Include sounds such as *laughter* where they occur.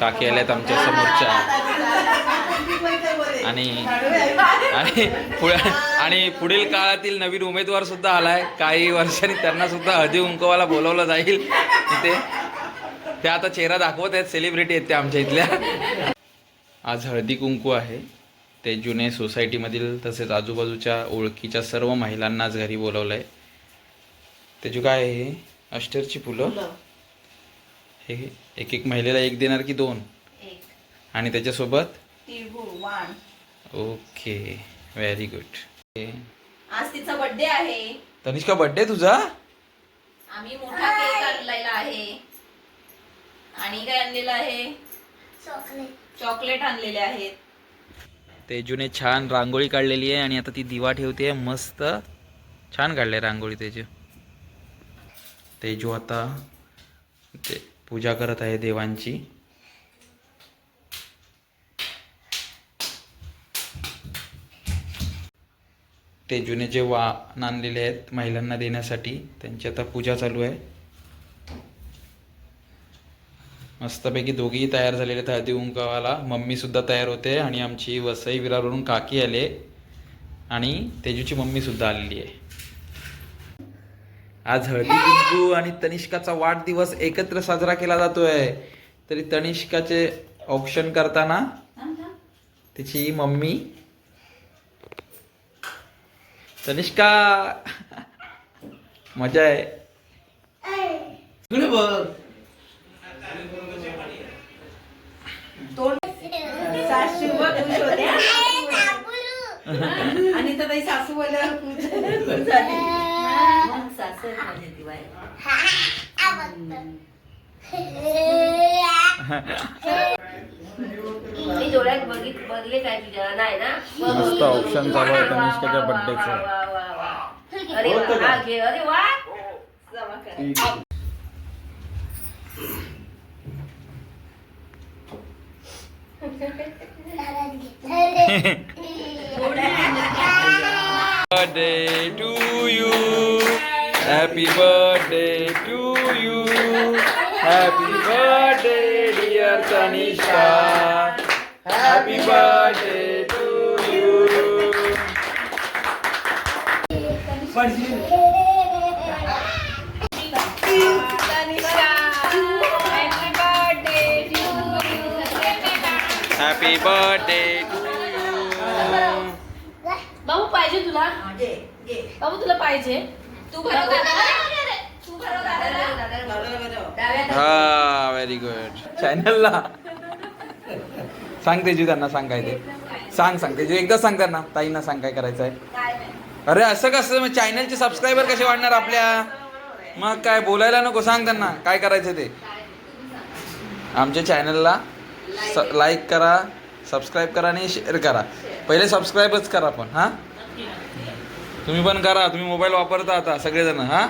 काकी आल्यात आमच्या समोरच्या. आणि आणि आणि पुढील काळातील नवीन उमेदवार सुद्धा आलाय. काही वर्षांनी त्यांना सुद्धा हळदी उंकवाला बोलवलं जाईल. तिथे ते आता चेहरा दाखवत आहेत. सेलिब्रिटी आहेत ते आमच्या इथल्या. आज हळदी कुंकू आहे. ते जुने सोसायटीमधील तसेच आजूबाजूच्या ओळखीच्या सर्व महिलांनाच घरी बोलवलं आहे त्याची काय आहे अष्टरची फुलं. हे? एक एक महिलेला एक देणार की दोन? एक. आणि त्याच्यासोबत? ओके. व्हेरी गुड आज तिचा बर्थडे आहे. तनिष्का बर्थडे तुझा? आम्ही मोठा केक आणलेला आहे. आणि काय आणलेलं आहे? चॉकलेट. आणलेले आहेत. तेजूने छान रांगोळी काढलेली आहे आणि आता ती दिवा ठेवते. मस्त छान काढले रांगोळी तेजू. तेजू आता ते पूजा करत आहे देवांची. तेजूने जे वाण आणलेले आहेत महिलांना देण्यासाठी त्यांची आता पूजा चालू आहे. मस्तपैकी दोघेही तयार झालेले आहेत हळदी उंकावाला मम्मीसुद्धा तयार होते आणि आमची वसई विरारवरून काकी आले आणि तेजूची मम्मीसुद्धा आलेली आहे. आज हळदी कुंकू आणि तनिष्काचा वाढदिवस एकत्र साजरा केला जातोय. तरी तनिष्काचे ऑप्शन करताना तिची मम्मी. तनिष्का! मजा आहे. आणि सासू मी डोळ्यात बघित बघले काय तुझ्या नाही ना मस्त बघ. चालू आहे तनिष्काच्या वा, birthday चं. वा, वा, वा, वा. अरे वा, हा घे अरे वा जमा करा. *laughs* *laughs* birthday to happy birthday to you happy birthday dear Tanishka happy birthday to you happy birthday to you बाबू पाहिजे तुला? बाबू तुला पाहिजे. तू भरव दादाला. तू भरव दादाला. हा व्हेरी गुड चॅनलला सांग तेजू त्यांना सांग काय ते. सांग सांग. तेजू एकदा सांग त्यांना. ताईंना सांग काय करायचं आहे अरे असं कसं? मग चॅनलचे सबस्क्रायबर कसे वाढणार आपल्या? मग काय बोलायला नको. सांग त्यांना. काय करायचं ते. आमच्या चॅनलला लाईक करा सबस्क्राईब करा आणि शेअर करा. पहिले सबस्क्राईबच करा पण हां? तुम्ही पण करा तुम्ही मोबाईल वापरता आता सगळेजण हां?